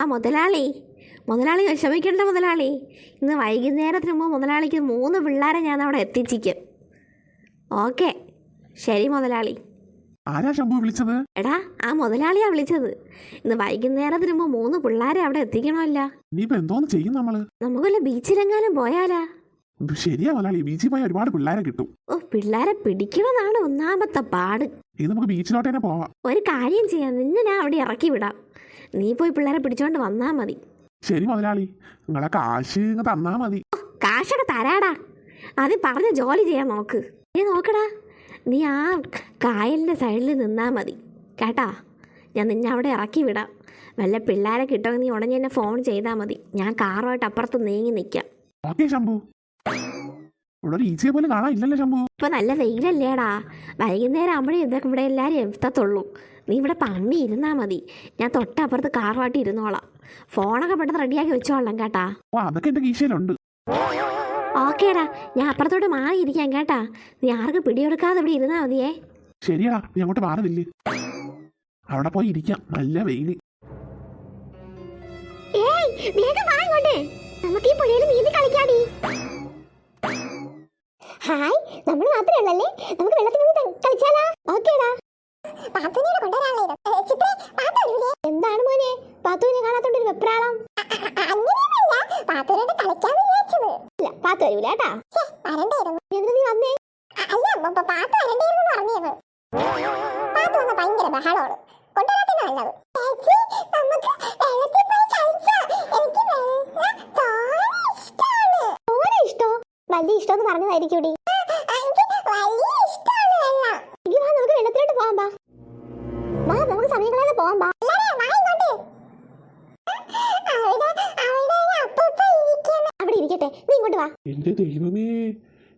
ആ മുതലാളി. മുതലാളി വിഷമിക്കേണ്ട മുതലാളി. ഇന്ന് വൈകുന്നേരത്തിന് മുമ്പ് മുതലാളിക്ക് മൂന്ന് പിള്ളേരെ ഞാൻ അവിടെ എത്തിച്ചിക്കും ഓക്കെ. ശരി മുതലാളി. ആരാ ശംഭു വിളിച്ചത്? എടാ ആ മുതലാളിയാ വിളിച്ചത്. ഇന്ന് വൈകുന്നേരത്തിന് മുമ്പ് മൂന്ന് പിള്ളേരെ അവിടെ എത്തിക്കണമല്ല. ഇനിയിപ്പോ എന്തോന്ന് ചെയ്യും നമ്മൾ? വല്ല ബീച്ചിലെങ്ങാനും പോയാലാ? ശരിയാ മുതലാളി ബീച്ചിൽ പോയാൽ ഒരുപാട് പിള്ളേരെ കിട്ടും. ഓ പിള്ളേരെ പിടിക്കണമെന്നാണ് ഒന്നാമത്തെ പാട്. ഇനി നമുക്ക് ബീച്ചിലോട്ട് തന്നെ പോവാം. ഒരു കാര്യം ചെയ്യാം. നിന്നെ ഞാൻ അവിടെ ഇറക്കി വിടാം. നീ പോയി പിള്ളേരെ പിടിച്ചോണ്ട് വന്നാ മതി. ശരി മുതലാളി. നിങ്ങളെ കാശ് തന്നാ മതി. കാശൊക്കെ തരാടാ. അത് പറഞ്ഞ ജോലി ചെയ്യാൻ നോക്ക്. നീ നോക്കടാ. നീ ആ കായലിന്റെ സൈഡിൽ നിന്നാ മതി. കേട്ടാ? ഞാൻ നിന്നെ അവിടെ ഇറക്കി വിടാം. വല്ല പിള്ളേരെ കിട്ടുമെങ്കിൽ നീ ഉടനെ എന്നെ ഫോൺ ചെയ്താൽ മതി. ഞാൻ കാറുമായിട്ട് അപ്പുറത്ത് നീങ്ങി നിൽക്കാം ഓക്കെ ശംഭു. ഇവിടെ ഒരു ഈച്ചയെ പോലും കാണാൻ ഇല്ലല്ലോ ശംഭു. ഇപ്പം നല്ല വെയിലല്ലേടാ. വൈകുന്നേരം ആകുമ്പോഴേ ഇതൊക്കെ ഇവിടെ എല്ലാവരും എത്തത്തുള്ളൂ. നീ ഇവിടെ പമ്മി ഇരുന്നാ മതി. ഞാൻ തൊട്ടപ്പുറത്ത് കാറുമായിട്ട് ഇരുന്നോളാം. ഫോണൊക്കെ പെട്ടെന്ന് റെഡിയാക്കി വെച്ചോളാം കേട്ടാ. ഓ അതൊക്കെ എന്റെ കീശയിലുണ്ട്. ഓക്കേടാ ഞാൻ അപ്പുറത്തോട്ട് മാറി ഇരിക്കാം കേട്ടാ. നീ ആർക്കും പിടിയെടുക്കാതെ ഇവിടെ ഇരുന്നാ മതിയേ. ശരിയാ നീ അങ്ങോട്ട് മാറുന്നില്ലേ? അവിടെ പോയി ഇരിക്കാം നല്ല വെയിൽ. വേഗം വാ ഇങ്ങോട്ട്. നമുക്ക് ഈ പുഴയിൽ നീന്തി കളിക്കാടി. ഹായ് നമ്മൾ മാത്രമേ ഉള്ളല്ലേ? നമുക്ക് വെള്ളത്തിൽ കളിച്ചാലാ? ഓക്കേടാ. എന്താണ് എന്തിനാ നീ വന്നേ? ഇഷ്ടോ? വലിയ ഇഷ്ടം എന്ന് പറഞ്ഞതായിരിക്കും വലിയ ഇഷ്ടമാണ് എന്റെ ദൈവമേ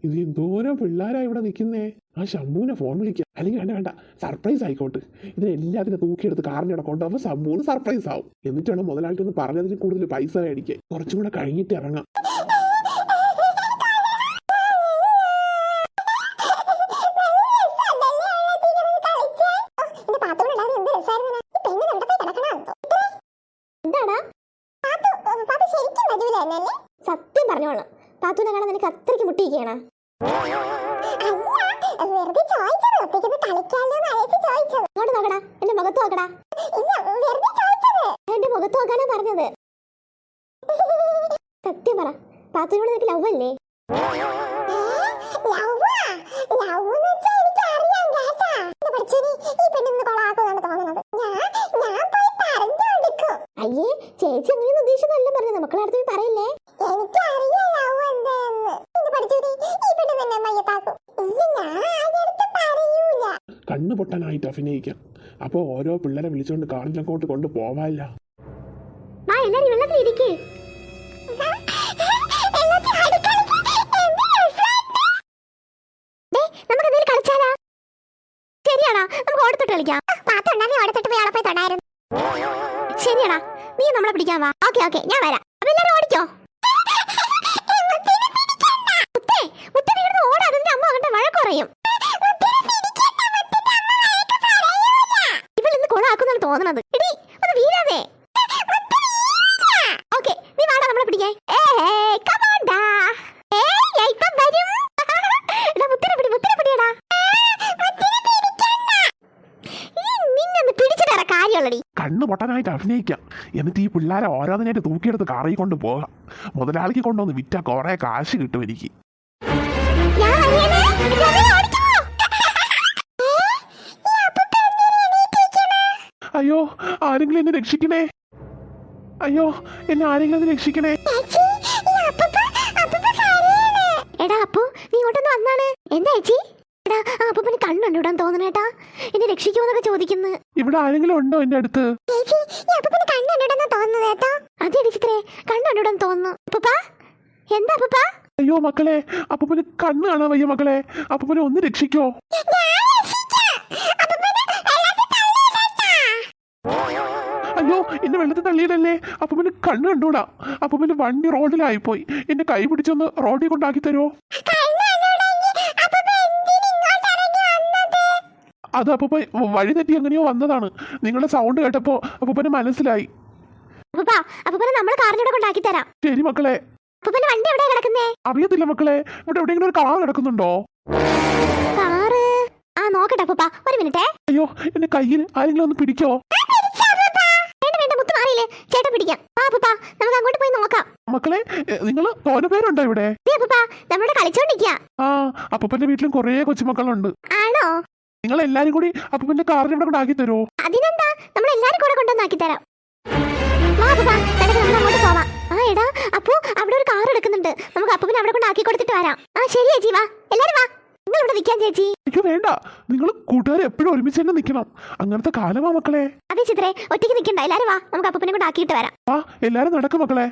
ഇത് എന്തോരം പിള്ളേരാ ഇവിടെ നിൽക്കുന്നേ? ആ ശംഭുവിനെ ഫോൺ വിളിക്കുക അല്ലെങ്കിൽ വേണ്ട വേണ്ട. സർപ്രൈസ് ആയിക്കോട്ടെ. ഇതിനെ എല്ലാത്തിനും തൂക്കിയെടുത്ത് കാറിന്റെ ഇവിടെ കൊണ്ടുപോകുമ്പോൾ ശംഭുവിന് സർപ്രൈസ് ആവും. എന്നിട്ടാണ് മുതലാളിട്ട് ഒന്ന് പറഞ്ഞതിന് കൂടുതൽ പൈസ മേടിക്കുക കുറച്ചും കൂടെ കഴിഞ്ഞിട്ട് ഇറങ്ങാം എന്റെ പാത്തോടുണ്ടായിരുന്നു എന്ത് രസമായിരുന്നു ഈ പെണ്ണ് എവിടെ പോയി കിടക്കണം എന്താടാ പാത്തു പാത്തു ശരിക്കും വരൂല എന്നല്ലേ സത്യം പറഞ്ഞോളാം പാത്തുവിനെ കാണാൻ നിനക്ക് അത്രയ്ക്ക് മുട്ടിയിരിക്കുകയാണ് അല്ല വെറുതെ ചോദിച്ചത് ഒറ്റയ്ക്കൊന്ന് കളിക്കാമല്ലോ എന്ന് അയച്ച് ചോദിച്ചത് ഇങ്ങോട്ട് നോക്കടാ എന്റെ മുഖത്ത് നോക്കടാ. എന്റെ മുഖത്ത് നോക്കാനാ പറഞ്ഞത്. സത്യം പറ പാത്തുവിനോട് നിനക്ക് ലവ് അല്ലേ? കണ്ണ് പൊട്ടാനായിട്ട് അഭിനയിക്കാം. അപ്പോൾ ഓരോ പിള്ളേരെ വിളിച്ചുകൊണ്ട് കാറിലങ്ങോട്ട് കൊണ്ട് പോവാല്ല. ശരിയാടാ നീ നമ്മളെ പിടിക്കാൻ വാ. ഓക്കെ ഓക്കെ ഞാൻ വരാം. അപ്പൊ എല്ലാരും ഓടിക്കോ. കണ്ണ് പൊട്ടാനായിട്ട് അഭിനയിക്കാം. എന്നിട്ട് ഈ പിള്ളേരെ ഓരോന്നിനായിട്ട് തൂക്കിയെടുത്ത് കാറിൽ കൊണ്ട് പോകാം മുതലാളിക്ക് കൊണ്ടുവന്ന് വിറ്റാ കുറേ കാശ് കിട്ടും എനിക്ക്. അയ്യോ ആരെങ്കിലും എന്നെ രക്ഷിക്കണേ? അയ്യോ എന്നെ ആരെങ്കിലും ഒന്ന് രക്ഷിക്കണേ. എടാ അപ്പു നീ ഇങ്ങോട്ടൊന്ന് വന്നാണ്. എന്താ ചേച്ചി? എടാ അപ്പൂപ്പന് കണ്ണുണ്ട് ഇടാൻ തോന്നണേട്ടാ. എന്നെ രക്ഷിക്കുമെന്നൊക്കെ ചോദിക്കുന്നു. ഇവിടെ ആരെങ്കിലും ഉണ്ടോ എന്റെ അടുത്ത്? കണ്ണുണ്ടെന്നാ തോന്നുന്നു. അപ്പൂപ്പ എന്താ അപ്പൂപ്പ? അയ്യോ മക്കളെ അപ്പൂപ്പന് കണ്ണ് കാണാൻ വയ്യ മക്കളെ. അപ്പൂപ്പനെ ഒന്ന് രക്ഷിക്കോ. അയ്യോ എന്നെ വെള്ളത്തിൽ തള്ളിയിടല്ലേ അപ്പൂപ്പന് കണ്ണ് കണ്ടൂടാ. അപ്പൂപ്പന് വണ്ടി റോഡിലായിപ്പോയി. എന്നെ കൈ പിടിച്ചൊന്ന് റോഡിൽ കൊണ്ടാക്കി തരുമോ അത് അപ്പൂപ്പ വഴി തെറ്റി എങ്ങനെയോ വന്നതാണ്. നിങ്ങളുടെ സൗണ്ട് കേട്ടപ്പോൾ അപ്പൂപ്പന് മനസ്സിലായി. നമ്മൾ കൊണ്ടാക്കി തരാം. ശരി മക്കളെ. വണ്ടി എവിടെ കിടക്കുന്നേ? അറിയത്തില്ല മക്കളെ. ഇവിടെ എവിടെയെങ്കിലും ഒരു കാർ കിടക്കുന്നുണ്ടോ? കാറ് ആ നോക്കട്ടെ അപ്പൂപ്പ ഒരു മിനിറ്റേ. അയ്യോ എന്റെ കയ്യിൽ ആരെങ്കിലും ഒന്ന് പിടിക്കോ? ചേട്ടൻ പിടിക്കാം. ആ അപ്പൂപ്പ നമുക്ക് അങ്ങോട്ട് പോയി നോക്കാം. മക്കളെ നിങ്ങൾ തോന പേരുണ്ടോ ഇവിടെ? കളിച്ചോണ്ടിരിക്കുക ആ അപ്പൂപ്പന്റെ വീട്ടിലും കുറേ കൊച്ചുമക്കളുണ്ട്. ആണോ? നിങ്ങൾ എല്ലാരും കൂടി അപ്പൂപ്പന്റെ കാറിന് ഇവിടെ കൊണ്ടാക്കി തരുമോ അതിനെന്താ? നമ്മൾ എല്ലാരും കൂടെ കൊണ്ടുവന്നാക്കി തരാം. വാ അപ്പൂപ്പ നമ്മൾ അങ്ങോട്ട് പോവാം. ആ എടാ അപ്പു അവിടെ ഒരു കാർ എടുക്കുന്നുണ്ട്. നമുക്ക് അപ്പൂപ്പിനെ അവിടെ കൊണ്ടാക്കി കൊടുത്തിട്ട് വരാം. ആ ശരി ചേച്ചി വാ. എല്ലാരും വാ. നിങ്ങൾ ഇവിടെ നിൽക്കാൻ ചേച്ചി. എനിക്ക് വേണ്ട. നിങ്ങൾ കൂട്ടുകാർ എപ്പോഴും ഒരുമിച്ച് തന്നെ നിൽക്കണം. അങ്ങനത്തെ കാലമാ മക്കളെ. അതെ ചിത്രേ ഒറ്റയ്ക്ക് നിൽക്കണ്ട. എല്ലാരും വാ. നമുക്ക് അപ്പൂപ്പിനെ കൊണ്ട് ആക്കിയിട്ട് വരാം. എല്ലാരും നടക്കും മക്കളെ.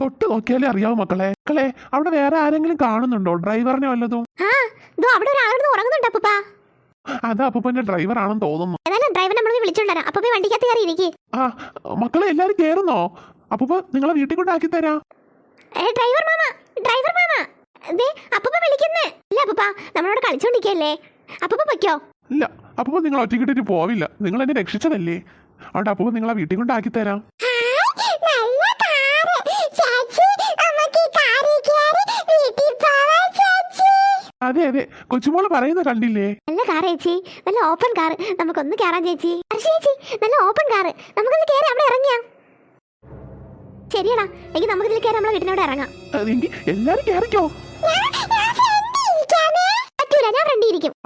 തൊട്ട് നോക്കിയാലേ അറിയാവൂ മക്കളെ. മക്കളെ അവിടെ വേറെ ആരെങ്കിലും കാണുന്നുണ്ടോ? ഡ്രൈവറിനെ വല്ലതും? അവിടെ ഒരാളിന്ന് ഉറങ്ങുന്നുണ്ട് അപ്പൂപ്പ. അത് അപ്പൂപ്പന്റെ ഡ്രൈവർ ആണെന്ന് തോന്നുന്നു. ഏതായാലും ഡ്രൈവർ നമ്മൾ വിളിച്ചോണ്ട് അപ്പൂപ്പ വണ്ടിക്കകത്ത് കയറി ഇരിക്ക്. ആ മക്കളെ എല്ലാരും കേറുന്നോ? അപ്പൂപ്പ നിങ്ങളെ വീട്ടിൽ കൊണ്ടാക്കി തരാം. ഡ്രൈവർ മാമ ഡ്രൈവർ മാമ. ദേ അപ്പൂപ്പ വിളിക്കുന്നേ. ഇല്ല അപ്പൂപ്പ നമ്മളോട് കളിച്ചോണ്ടിരിക്കല്ലേ അപ്പൂപ്പ പൊയ്ക്കോ. ഇല്ല അപ്പൂപ്പ നിങ്ങൾ ഒറ്റക്കിട്ടിട്ട് പോവില്ല. നിങ്ങൾ എന്നെ രക്ഷിച്ചതല്ലേ. അതുകൊണ്ട് അപ്പൂപ്പ നിങ്ങളെ വീട്ടിൽ കൊണ്ടാക്കി തരാം. അതെ അതെ. കൊച്ചുമോൾ പറയുന്ന കണ്ടില്ലേ? നല്ല കാർ ചേച്ചി. നല്ല ഓപ്പൺ കാർ നമുക്കൊന്ന് കയറാം ചേച്ചി. ചേച്ചി. നല്ല ഓപ്പൺ കാർ നമുക്കൊന്ന് കയറി അവിടെ ഇറങ്ങിയാം. ശരിയടാ. എങ്കിൽ നമുക്ക് ഇതിൽ കയറി നമ്മളെ വീട്ടിനോട് ഇറങ്ങാം. എല്ലാരും കയറിക്കോ?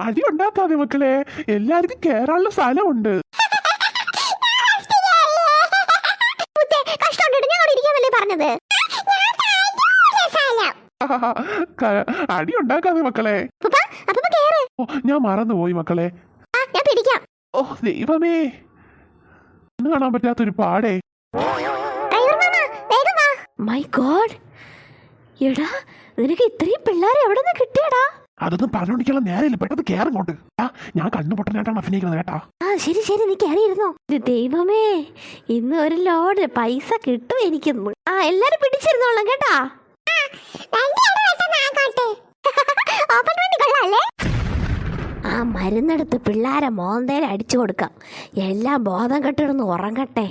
അടി ഉണ്ടാക്കാതെ മക്കളെ. എല്ലാവർക്കും കേറാനുള്ള സ്ഥലമുണ്ട്. പറഞ്ഞത്? അടി ഉണ്ടാക്കാതെ മക്കളെ. ഓ ഞാൻ മറന്നുപോയി മക്കളെ. ആ ഞാൻ പിടിക്കാം. ഓ ദൈവമേ. ഇന്ന് കാണാൻ പറ്റാത്തൊരു പാടേ. മൈ ഗോഡ് എടാ നിനക്ക് ഇത്രയും പിള്ളേരെ എവിടെ നിന്ന് കിട്ടിയടാ? അതൊന്നും പറഞ്ഞോണ്ടിരിക്കാനുള്ള നേരമില്ല. പെട്ടെന്ന് കേറങ്ങോട്ട് ആ ഞാൻ കണ്ണു പൊട്ടനായിട്ടാണ് അഭിനയിക്കുന്നത് കേട്ടാ. ആ ശരി ശരി നീ കയറിയിരുന്നോ ദൈവമേ ഇന്ന് ഒരു ലോഡ്. പൈസ കിട്ടും എനിക്ക്. ആ എല്ലാരും പിടിച്ചിരുന്നോളാം കേട്ടാ. ആ മരുന്നെടുത്ത് പിള്ളേരെ മോന്തേൽ അടിച്ചു കൊടുക്കാം. എല്ലാം ബോധം കെട്ടിടന്ന് ഉറങ്ങട്ടെ.